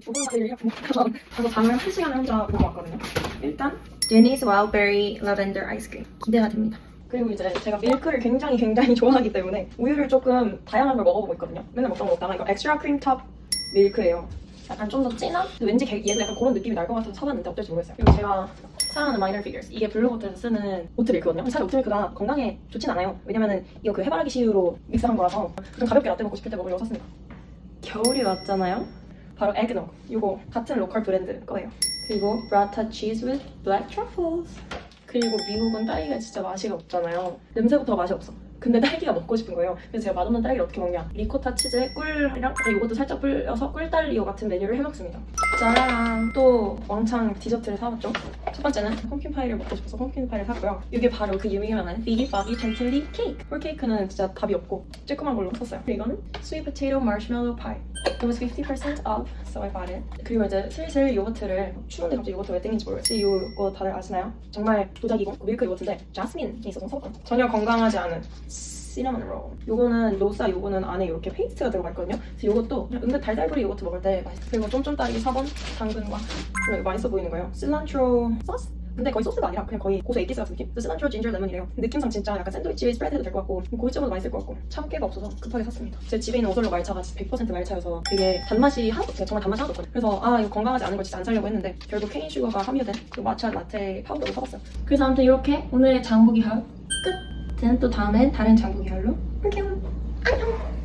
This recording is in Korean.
두분까지 이렇게 먹다가 가서 잠을 한 시간을 혼자 보고 왔거든요. 일단 Wildberry Lavender Ice Cream. 기대가 됩니다. 그리고 이제 제가 밀크를 굉장히 굉장히 좋아하기 때문에 우유를 조금 다양한 걸 먹어보고 있거든요. 맨날 먹던 거 먹다가 이거 엑스트라 크림 탑 밀크예요. 약간 좀 더 진한? 왠지 걔- 얘도 약간 그런 느낌이 날 것 같아서 사봤는데 어떨지 모르겠어요. 그리고 제가 사랑하는 마이너 피규어스 이게 블루보트에서 쓰는 오트밀크거든요. 사실 오트밀크가 건강에 좋진 않아요. 왜냐면은 이거 그 해바라기 씨유로 믹스한 거라서 좀 가볍게 라떼 먹고 싶을 때 먹으려고 샀습니다. 겨울이 왔잖아요. 바로 에그nog. 이거 같은 로컬 브랜드 거예요. 그리고 브라타 치즈 with black truffles. 그리고 미국은 딸기가 진짜 맛이 없잖아요. 냄새부터 맛이 없어. 근데 딸기가 먹고 싶은 거예요. 그래서 제가 맛없는 딸기를 어떻게 먹냐. 리코타 치즈에 꿀이랑 이것도 살짝 불려서 꿀달리오 같은 메뉴를 해먹습니다. 짜라랑 또 왕창 디저트를 사왔죠. 첫 번째는 펌킨 파이를 먹고 싶어서 펌킨 파이를 샀고요. 이게 바로 그 유명한 비기 바기 텐틀리 케이크. 홀 케이크는 진짜 답이 없고 쬐끄만 걸로 샀어요. 이거는 스윗 포테이토 마시멜로 파이. It was 50% off, so I bought it. 그리고 이제 슬슬 요거트를 추운데 갑자기 요거트 왜 땡긴지 모르겠어요. 이거 다들 아시나요? 정말 도자기고 밀크 요거트인데 자스민이 있어서 사봤거든요. 전혀 건강하지 않은 시나몬 롤. 요거는 로사 요거는 안에 이렇게 페이스트가 들어가 있거든요. 그래서 요것도 은근 달달구리 요거트 먹을 때 맛있어요. 그리고 쫌쫌따리 4번 당근과 맛있어 보이는 거예요. 실란트로 소스? 근데 거의 소스가 아니라 그냥 거의 고수 에기스 같은 느낌? 실란트로 진저 레몬이래요. 느낌상 진짜 약간 샌드위치 스프레드 해도 될 것 같고 고깃집으로 맛있을 것 같고 참깨가 없어서 급하게 샀습니다. 제 집에 있는 오돌로 말차가 100% 말차여서 되게 단맛이 하나도 없어요. 정말 단맛이 하나도 없거든요. 그래서 아 이거 건강하지 않은 걸 진짜 안 사려고 했는데 결국 케인 슈거가 함유된 그 마차 라떼 파우더를 사봤어요. 그래서 아무튼 이렇게 오늘의 장보기 하울 끝! 또 다음엔 다른 장보기 하울로